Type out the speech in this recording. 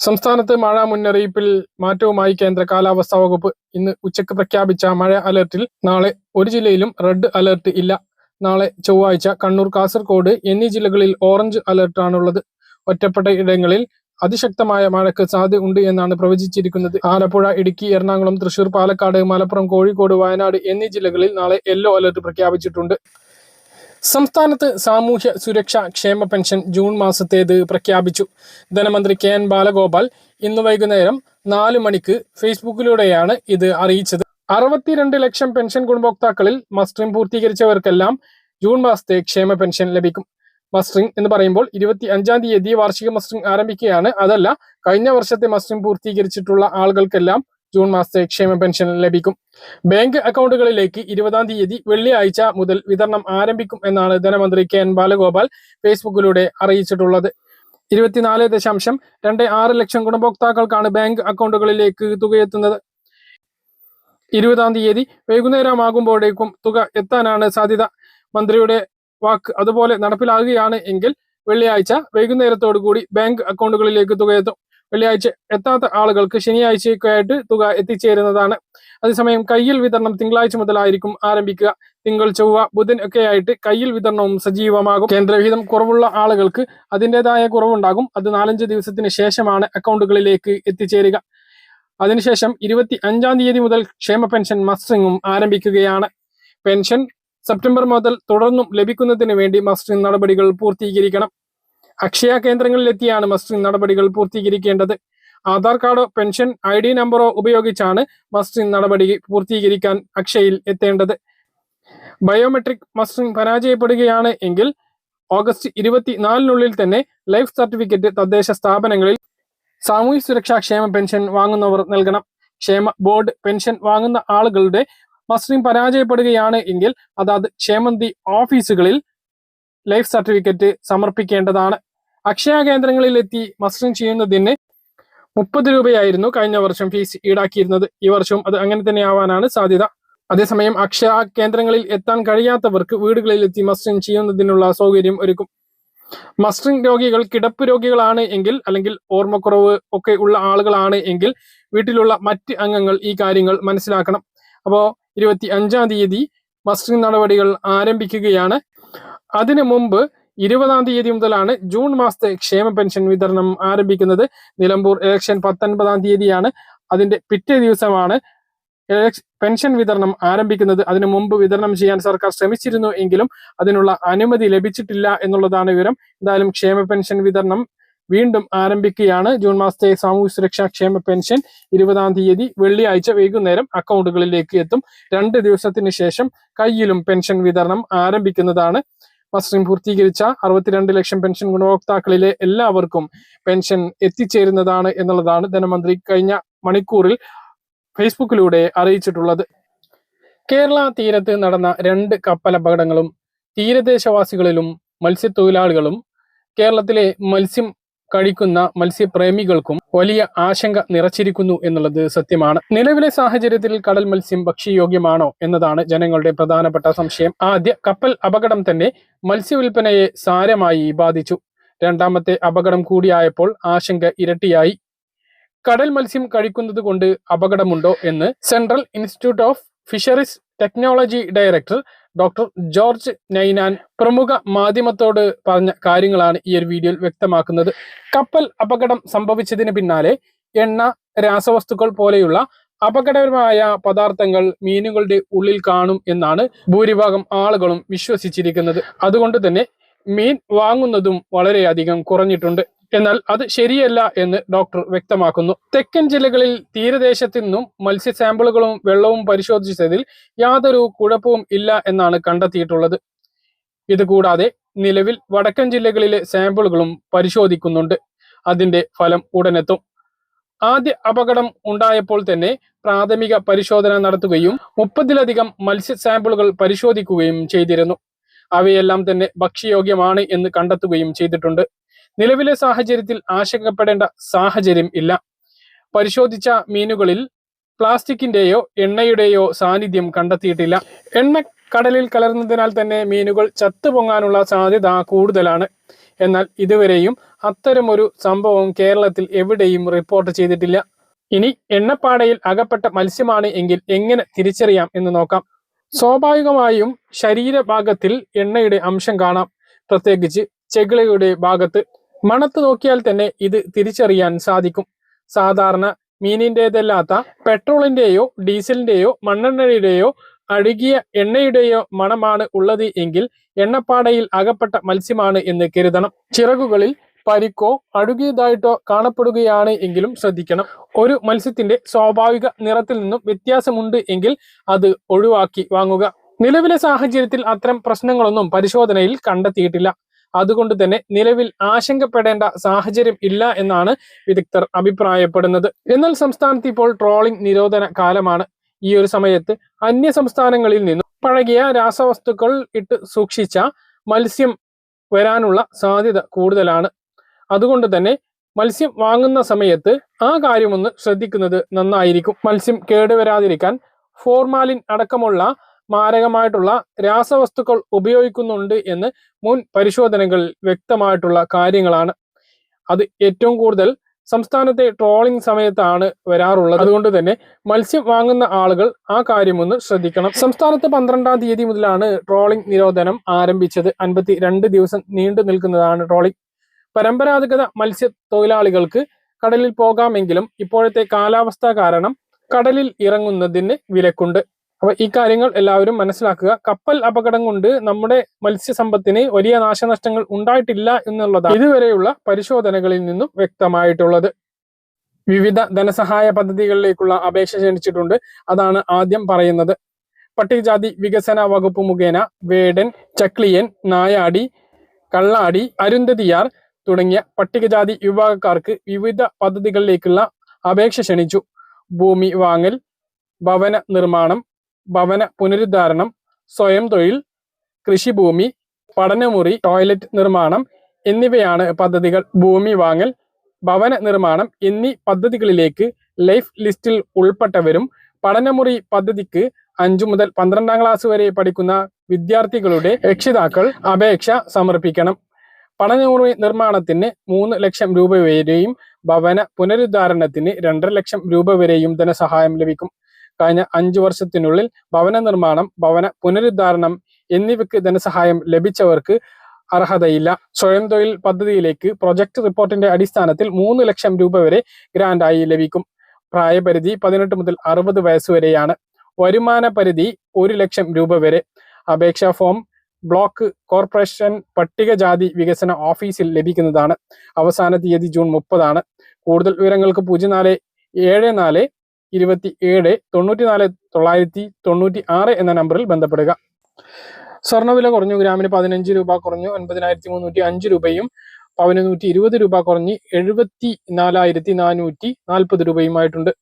സംസ്ഥാനത്ത് മഴ മുന്നറിയിപ്പിൽ മാറ്റവുമായി കേന്ദ്ര കാലാവസ്ഥാ വകുപ്പ് ഇന്ന് ഉച്ചയ്ക്ക് പ്രഖ്യാപിച്ച മഴ അലർട്ടിൽ നാളെ ഒരു ജില്ലയിലും റെഡ് അലർട്ട് ഇല്ല. നാളെ ചൊവ്വാഴ്ച കണ്ണൂർ കാസർഗോഡ് എന്നീ ജില്ലകളിൽ ഓറഞ്ച് അലർട്ടാണുള്ളത്. ഒറ്റപ്പെട്ട ഇടങ്ങളിൽ അതിശക്തമായ മഴയ്ക്ക് സാധ്യത ഉണ്ട് എന്നാണ് പ്രവചിച്ചിരിക്കുന്നത്. ആലപ്പുഴ ഇടുക്കി എറണാകുളം തൃശൂർ പാലക്കാട് മലപ്പുറം കോഴിക്കോട് വയനാട് എന്നീ ജില്ലകളിൽ നാളെ യെല്ലോ അലർട്ട് പ്രഖ്യാപിച്ചിട്ടുണ്ട്. സംസ്ഥാനത്ത് സാമൂഹ്യ സുരക്ഷാ ക്ഷേമ പെൻഷൻ ജൂൺ മാസത്തേത് പ്രഖ്യാപിച്ചു. ധനമന്ത്രി കെ എൻ ബാലഗോപാൽ ഇന്ന് വൈകുന്നേരം നാല് മണിക്ക് ഫേസ്ബുക്കിലൂടെയാണ് ഇത് അറിയിച്ചത്. അറുപത്തിരണ്ട് ലക്ഷം പെൻഷൻ ഗുണഭോക്താക്കളിൽ മസ്റ്ററിംഗ് പൂർത്തീകരിച്ചവർക്കെല്ലാം ജൂൺ മാസത്തെ ക്ഷേമ പെൻഷൻ ലഭിക്കും. മസ്റ്ററിംഗ് എന്ന് പറയുമ്പോൾ ഇരുപത്തി അഞ്ചാം തീയതി വാർഷിക മസ്റ്ററിംഗ് ആരംഭിക്കുകയാണ്. അതല്ല കഴിഞ്ഞ വർഷത്തെ മസ്റ്ററിംഗ് പൂർത്തീകരിച്ചിട്ടുള്ള ആളുകൾക്കെല്ലാം ജൂൺ മാസത്തെ ക്ഷേമ പെൻഷൻ ലഭിക്കും. ബാങ്ക് അക്കൗണ്ടുകളിലേക്ക് ഇരുപതാം തീയതി വെള്ളിയാഴ്ച മുതൽ വിതരണം ആരംഭിക്കും എന്നാണ് ധനമന്ത്രി കെ എൻ ബാലഗോപാൽ ഫേസ്ബുക്കിലൂടെ അറിയിച്ചിട്ടുള്ളത്. ഇരുപത്തിനാല് ദശാംശം രണ്ട് ആറ് ലക്ഷം ഗുണഭോക്താക്കൾക്കാണ് ബാങ്ക് അക്കൗണ്ടുകളിലേക്ക് തുകയെത്തുന്നത് ഇരുപതാം തീയതി വൈകുന്നേരമാകുമ്പോഴേക്കും തുക എത്താനാണ് സാധ്യത. മന്ത്രിയുടെ വാക്ക് അതുപോലെ നടപ്പിലാകുകയാണ് എങ്കിൽ വെള്ളിയാഴ്ച വൈകുന്നേരത്തോടു കൂടി ബാങ്ക് അക്കൗണ്ടുകളിലേക്ക് തുകയെത്തും വെള്ളിയാഴ്ച എത്താത്ത ആളുകൾക്ക് ശനിയാഴ്ചയൊക്കെയായിട്ട് തുക എത്തിച്ചേരുന്നതാണ്. അതേസമയം കയ്യിൽ വിതരണം തിങ്കളാഴ്ച മുതലായിരിക്കും ആരംഭിക്കുക. തിങ്കൾ ചൊവ്വ ബുധൻ ഒക്കെ ആയിട്ട് കയ്യിൽ വിതരണവും സജീവമാകും. കേന്ദ്രവിഹിതം കുറവുള്ള ആളുകൾക്ക് അതിന്റെതായ കുറവുണ്ടാകും. അത് നാലഞ്ച് ദിവസത്തിന് ശേഷമാണ് അക്കൗണ്ടുകളിലേക്ക് എത്തിച്ചേരുക. അതിനുശേഷം ഇരുപത്തി അഞ്ചാം തീയതി മുതൽ ക്ഷേമ പെൻഷൻ മസ്റ്ററിങ്ങും ആരംഭിക്കുകയാണ്. പെൻഷൻ സെപ്റ്റംബർ മുതൽ തുടർന്നും ലഭിക്കുന്നതിന് വേണ്ടി മസ്റ്ററിംഗ് നടപടികൾ പൂർത്തീകരിക്കണം. അക്ഷയ കേന്ദ്രങ്ങളിലെത്തിയാണ് മസ്റ്റിംഗ് നടപടികൾ പൂർത്തീകരിക്കേണ്ടത്. ആധാർ കാർഡോ പെൻഷൻ ഐ ഡി നമ്പറോ ഉപയോഗിച്ചാണ് മസ്റ്റിംഗ് നടപടി പൂർത്തീകരിക്കാൻ അക്ഷയയിൽ എത്തേണ്ടത്. ബയോമെട്രിക് മസ്റ്റിംഗ് പരാജയപ്പെടുകയാണ് എങ്കിൽ ഓഗസ്റ്റ് ഇരുപത്തിനാലിനുള്ളിൽ തന്നെ ലൈഫ് സർട്ടിഫിക്കറ്റ് തദ്ദേശ സ്ഥാപനങ്ങളിൽ സാമൂഹ്യ സുരക്ഷാ ക്ഷേമ പെൻഷൻ വാങ്ങുന്നവർ നൽകണം. ക്ഷേമ ബോർഡ് പെൻഷൻ വാങ്ങുന്ന ആളുകളുടെ മസ്റ്റിംഗ് പരാജയപ്പെടുകയാണ് എങ്കിൽ അതാത് ക്ഷേമന്തി ഓഫീസുകളിൽ ലൈഫ് സർട്ടിഫിക്കറ്റ് സമർപ്പിക്കേണ്ടതാണ്. അക്ഷയ കേന്ദ്രങ്ങളിൽ എത്തി മസ്റ്ററിംഗ് ചെയ്യുന്നതിന് മുപ്പത് രൂപയായിരുന്നു കഴിഞ്ഞ വർഷം ഫീസ് ഈടാക്കിയിരുന്നത്. ഈ വർഷവും അത് അങ്ങനെ തന്നെ ആവാനാണ് സാധ്യത. അതേസമയം അക്ഷയ കേന്ദ്രങ്ങളിൽ എത്താൻ കഴിയാത്തവർക്ക് വീടുകളിൽ എത്തി മസ്റ്ററിംഗ് ചെയ്യുന്നതിനുള്ള സൗകര്യം ഒരുക്കും. മസ്റ്ററിംഗ് രോഗികൾ കിടപ്പ് രോഗികളാണ് എങ്കിൽ അല്ലെങ്കിൽ ഓർമ്മക്കുറവ് ഒക്കെ ഉള്ള ആളുകളാണ് എങ്കിൽ വീട്ടിലുള്ള മറ്റ് അംഗങ്ങൾ ഈ കാര്യങ്ങൾ മനസ്സിലാക്കണം. അപ്പോൾ ഇരുപത്തി അഞ്ചാം തീയതി മസ്റ്ററിംഗ് നടപടികൾ ആരംഭിക്കുകയാണ്. അതിനു മുമ്പ് ഇരുപതാം തീയതി മുതലാണ് ജൂൺ മാസത്തെ ക്ഷേമ പെൻഷൻ വിതരണം ആരംഭിക്കുന്നത്. നിലമ്പൂർ ഇലക്ഷൻ പത്തൊൻപതാം തീയതിയാണ്. അതിന്റെ പിറ്റേ ദിവസമാണ് പെൻഷൻ വിതരണം ആരംഭിക്കുന്നത്. അതിനു മുമ്പ് വിതരണം ചെയ്യാൻ സർക്കാർ ശ്രമിച്ചിരുന്നു എങ്കിലും അതിനുള്ള അനുമതി ലഭിച്ചിട്ടില്ല എന്നുള്ളതാണ് വിവരം. എന്തായാലും ക്ഷേമ പെൻഷൻ വിതരണം വീണ്ടും ആരംഭിക്കുകയാണ്. ജൂൺ മാസത്തെ സാമൂഹ്യ സുരക്ഷാ ക്ഷേമ പെൻഷൻ ഇരുപതാം തീയതി വെള്ളിയാഴ്ച വൈകുന്നേരം അക്കൗണ്ടുകളിലേക്ക് എത്തും. രണ്ട് ദിവസത്തിന് ശേഷം കയ്യിലും പെൻഷൻ വിതരണം ആരംഭിക്കുന്നതാണ്. മസ്റ്ററിംഗ് പൂർത്തീകരിച്ച അറുപത്തിരണ്ട് ലക്ഷം പെൻഷൻ ഗുണഭോക്താക്കളിലെ എല്ലാവർക്കും പെൻഷൻ എത്തിച്ചേരുന്നതാണ് എന്നുള്ളതാണ് ധനമന്ത്രി കഴിഞ്ഞ മണിക്കൂറിൽ ഫേസ്ബുക്കിലൂടെ അറിയിച്ചിട്ടുള്ളത്. കേരള തീരത്ത് നടന്ന രണ്ട് കപ്പൽ അപകടങ്ങളും തീരദേശവാസികളിലും മത്സ്യത്തൊഴിലാളികളും കേരളത്തിലെ മത്സ്യം കഴിക്കുന്ന മത്സ്യപ്രേമികൾക്കും വലിയ ആശങ്ക നിറച്ചിരിക്കുന്നു എന്നുള്ളത് സത്യമാണ്. നിലവിലെ സാഹചര്യത്തിൽ കടൽ മത്സ്യം ഭക്ഷ്യയോഗ്യമാണോ എന്നതാണ് ജനങ്ങളുടെ പ്രധാനപ്പെട്ട സംശയം. ആദ്യ കപ്പൽ അപകടം തന്നെ മത്സ്യവില്പനയെ സാരമായി ബാധിച്ചു. രണ്ടാമത്തെ അപകടം കൂടിയായപ്പോൾ ആശങ്ക ഇരട്ടിയായി. കടൽ മത്സ്യം കഴിക്കുന്നത് കൊണ്ട് അപകടമുണ്ടോ എന്ന് central institute of fisheries technology director doctor George Ninan പ്രമുഖ മാധ്യമത്തോട് പറഞ്ഞ കാര്യങ്ങളാണ് ഈ ഒരു വീഡിയോയിൽ വ്യക്തമാക്കുന്നത്. കപ്പൽ അപകടം സംഭവിച്ചതിന് പിന്നാലെ എണ്ണ രാസവസ്തുക്കൾ പോലെയുള്ള അപകടകരമായ പദാർത്ഥങ്ങൾ മീനുകളുടെ ഉള്ളിൽ കാണും എന്നാണ് ഭൂരിഭാഗം ആളുകളും വിശ്വസിച്ചിരിക്കുന്നത്. അതുകൊണ്ട് തന്നെ മീൻ വാങ്ങുന്നതും വളരെയധികം കുറഞ്ഞിട്ടുണ്ട്. എന്നാൽ അത് ശരിയല്ല എന്ന് ഡോക്ടർ വ്യക്തമാക്കുന്നു. തെക്കൻ ജില്ലകളിൽ തീരദേശത്തു നിന്നും മത്സ്യ സാമ്പിളുകളും വെള്ളവും പരിശോധിച്ചതിൽ യാതൊരു കുഴപ്പവും ഇല്ല എന്നാണ് കണ്ടെത്തിയിട്ടുള്ളത്. ഇതുകൂടാതെ നിലവിൽ വടക്കൻ ജില്ലകളിലെ സാമ്പിളുകളും പരിശോധിക്കുന്നുണ്ട്. അതിന്റെ ഫലം ഉടനെത്തും. ആദ്യ അപകടം ഉണ്ടായപ്പോൾ തന്നെ പ്രാഥമിക പരിശോധന നടത്തുകയും മുപ്പതിലധികം മത്സ്യ സാമ്പിളുകൾ പരിശോധിക്കുകയും ചെയ്തിരുന്നു. അവയെല്ലാം തന്നെ ഭക്ഷ്യയോഗ്യമാണ് എന്ന് കണ്ടെത്തുകയും ചെയ്തിട്ടുണ്ട്. നിലവിലെ സാഹചര്യത്തിൽ ആശങ്കപ്പെടേണ്ട സാഹചര്യം ഇല്ല. പരിശോധിച്ച മീനുകളിൽ പ്ലാസ്റ്റിക്കിന്റെയോ എണ്ണയുടെയോ സാന്നിധ്യം കണ്ടെത്തിയിട്ടില്ല. എണ്ണ കടലിൽ കലർന്നതിനാൽ തന്നെ മീനുകൾ ചത്തുപൊങ്ങാനുള്ള സാധ്യത കൂടുതലാണ്. എന്നാൽ ഇതുവരെയും അത്തരമൊരു സംഭവം കേരളത്തിൽ എവിടെയും റിപ്പോർട്ട് ചെയ്തിട്ടില്ല. ഇനി എണ്ണപ്പാടയിൽ അകപ്പെട്ട മത്സ്യമാണ് എങ്കിൽ എങ്ങനെ തിരിച്ചറിയാം എന്ന് നോക്കാം. സ്വാഭാവികമായും ശരീരഭാഗത്തിൽ എണ്ണയുടെ അംശം കാണാം. പ്രത്യേകിച്ച് ചെകിളയുടെ ഭാഗത്ത്. മണത്ത് നോക്കിയാൽ തന്നെ ഇത് തിരിച്ചറിയാൻ സാധിക്കും. സാധാരണ മീനിന്റെതല്ലാത്ത പെട്രോളിന്റെയോ ഡീസലിന്റെയോ മണ്ണെണ്ണയുടെയോ അഴുകിയ എണ്ണയുടെയോ മണമാണ് ഉള്ളത് എങ്കിൽ എണ്ണപ്പാടയിൽ അകപ്പെട്ട മത്സ്യമാണ് എന്ന് കരുതണം. ചിറകുകളിൽ പരിക്കോ അഴുകിയതായിട്ടോ കാണപ്പെടുകയാണ് എങ്കിലും ശ്രദ്ധിക്കണം. ഒരു മത്സ്യത്തിന്റെ സ്വാഭാവിക നിറത്തിൽ നിന്നും വ്യത്യാസമുണ്ട് എങ്കിൽ അത് ഒഴിവാക്കി വാങ്ങുക. നിലവിലെ സാഹചര്യത്തിൽ അത്തരം പ്രശ്നങ്ങളൊന്നും പരിശോധനയിൽ കണ്ടെത്തിയിട്ടില്ല. അതുകൊണ്ട് തന്നെ നിലവിൽ ആശങ്കപ്പെടേണ്ട സാഹചര്യം ഇല്ല എന്നാണ് വിദഗ്ധർ അഭിപ്രായപ്പെടുന്നത്. എന്നാൽ സംസ്ഥാനത്ത് ഇപ്പോൾ ട്രോളിംഗ് നിരോധന കാലമാണ്. ഈ ഒരു സമയത്ത് അന്യ സംസ്ഥാനങ്ങളിൽ നിന്നും പഴകിയ രാസവസ്തുക്കൾ ഇട്ട് സൂക്ഷിച്ച മത്സ്യം വരാനുള്ള സാധ്യത കൂടുതലാണ്. അതുകൊണ്ട് തന്നെ മത്സ്യം വാങ്ങുന്ന സമയത്ത് ആ കാര്യമൊന്ന് ശ്രദ്ധിക്കുന്നത് നന്നായിരിക്കും. മത്സ്യം കേടുവരാതിരിക്കാൻ ഫോർമാലിൻ അടക്കമുള്ള മാരകമായിട്ടുള്ള രാസവസ്തുക്കൾ ഉപയോഗിക്കുന്നുണ്ട് എന്ന് മുൻ പരിശോധനകളിൽ വ്യക്തമായിട്ടുള്ള കാര്യങ്ങളാണ്. അത് ഏറ്റവും കൂടുതൽ സംസ്ഥാനത്തെ ട്രോളിംഗ് സമയത്താണ് വരാറുള്ളത്. അതുകൊണ്ട് തന്നെ മത്സ്യം വാങ്ങുന്ന ആളുകൾ ആ കാര്യം ഒന്ന് ശ്രദ്ധിക്കണം. സംസ്ഥാനത്ത് പന്ത്രണ്ടാം തീയതി മുതലാണ് ട്രോളിംഗ് നിരോധനം ആരംഭിച്ചത്. അൻപത്തി രണ്ട് ദിവസം നീണ്ടു നിൽക്കുന്നതാണ് ട്രോളിംഗ്. പരമ്പരാഗത മത്സ്യ തൊഴിലാളികൾക്ക് കടലിൽ പോകാമെങ്കിലും ഇപ്പോഴത്തെ കാലാവസ്ഥ കാരണം കടലിൽ ഇറങ്ങുന്നതിന് വിലക്കുണ്ട്. അപ്പൊ ഈ കാര്യങ്ങൾ എല്ലാവരും മനസ്സിലാക്കുക. കപ്പൽ അപകടം കൊണ്ട് നമ്മുടെ മത്സ്യസമ്പത്തിന് വലിയ നാശനഷ്ടങ്ങൾ ഉണ്ടായിട്ടില്ല എന്നുള്ളതാണ് ഇതുവരെയുള്ള പരിശോധനകളിൽ നിന്നും വ്യക്തമായിട്ടുള്ളത്. വിവിധ ധനസഹായ പദ്ധതികളിലേക്കുള്ള അപേക്ഷ ക്ഷണിച്ചിട്ടുണ്ട്. അതാണ് ആദ്യം പറയുന്നത്. പട്ടികജാതി വികസന വകുപ്പ് മുഖേന വേടൻ ചക്ലിയൻ നായാടി കള്ളാടി അരുന്ധതിയാർ തുടങ്ങിയ പട്ടികജാതി വിഭാഗക്കാർക്ക് വിവിധ പദ്ധതികളിലേക്കുള്ള അപേക്ഷ ക്ഷണിച്ചു. ഭൂമി വാങ്ങൽ ഭവന നിർമ്മാണം ഭവന പുനരുദ്ധാരണം സ്വയം തൊഴിൽ കൃഷിഭൂമി പഠനമുറി ടോയ്ലറ്റ് നിർമ്മാണം എന്നിവയാണ് പദ്ധതികൾ. ഭൂമി വാങ്ങൽ ഭവന നിർമ്മാണം എന്നീ പദ്ധതികളിലേക്ക് ലൈഫ് ലിസ്റ്റിൽ ഉൾപ്പെട്ടവരും പഠനമുറി പദ്ധതിക്ക് അഞ്ചു മുതൽ പന്ത്രണ്ടാം ക്ലാസ് വരെ പഠിക്കുന്ന വിദ്യാർത്ഥികളുടെ രക്ഷിതാക്കൾ അപേക്ഷ സമർപ്പിക്കണം. പഠനമുറി നിർമ്മാണത്തിന് മൂന്ന് ലക്ഷം രൂപ വരെയും ഭവന പുനരുദ്ധാരണത്തിന് രണ്ടര ലക്ഷം രൂപ വരെയും ധനസഹായം ലഭിക്കും. കഴിഞ്ഞ അഞ്ചു വർഷത്തിനുള്ളിൽ ഭവന നിർമ്മാണം ഭവന പുനരുദ്ധാരണം എന്നിവയ്ക്ക് ധനസഹായം ലഭിച്ചവർക്ക് അർഹതയില്ല. സ്വയം തൊഴിൽ പദ്ധതിയിലേക്ക് പ്രൊജക്ട് റിപ്പോർട്ടിന്റെ അടിസ്ഥാനത്തിൽ മൂന്ന് ലക്ഷം രൂപ വരെ ഗ്രാന്റായി ലഭിക്കും. പ്രായപരിധി പതിനെട്ട് മുതൽ അറുപത് വയസ്സ് വരെയാണ്. വരുമാന പരിധി ഒരു ലക്ഷം രൂപ വരെ. അപേക്ഷാ ഫോം ബ്ലോക്ക് കോർപ്പറേഷൻ പട്ടികജാതി വികസന ഓഫീസിൽ ലഭിക്കുന്നതാണ്. അവസാന തീയതി ജൂൺ മുപ്പതാണ്. കൂടുതൽ വിവരങ്ങൾക്ക് പൂജ്യം നാല് ഏഴ് നാല് ഇരുപത്തി ഏഴ് തൊണ്ണൂറ്റി നാല് തൊള്ളായിരത്തി തൊണ്ണൂറ്റി ആറ് എന്ന നമ്പറിൽ ബന്ധപ്പെടുക. സ്വർണവില കുറഞ്ഞു ഗ്രാമിന് പതിനഞ്ച് രൂപ കുറഞ്ഞു ഒൻപതിനായിരത്തി മുന്നൂറ്റി അഞ്ച് രൂപയും പവന് നൂറ്റി ഇരുപത് രൂപ കുറഞ്ഞ് എഴുപത്തി നാലായിരത്തി നാനൂറ്റി നാൽപ്പത് രൂപയുമായിട്ടുണ്ട്.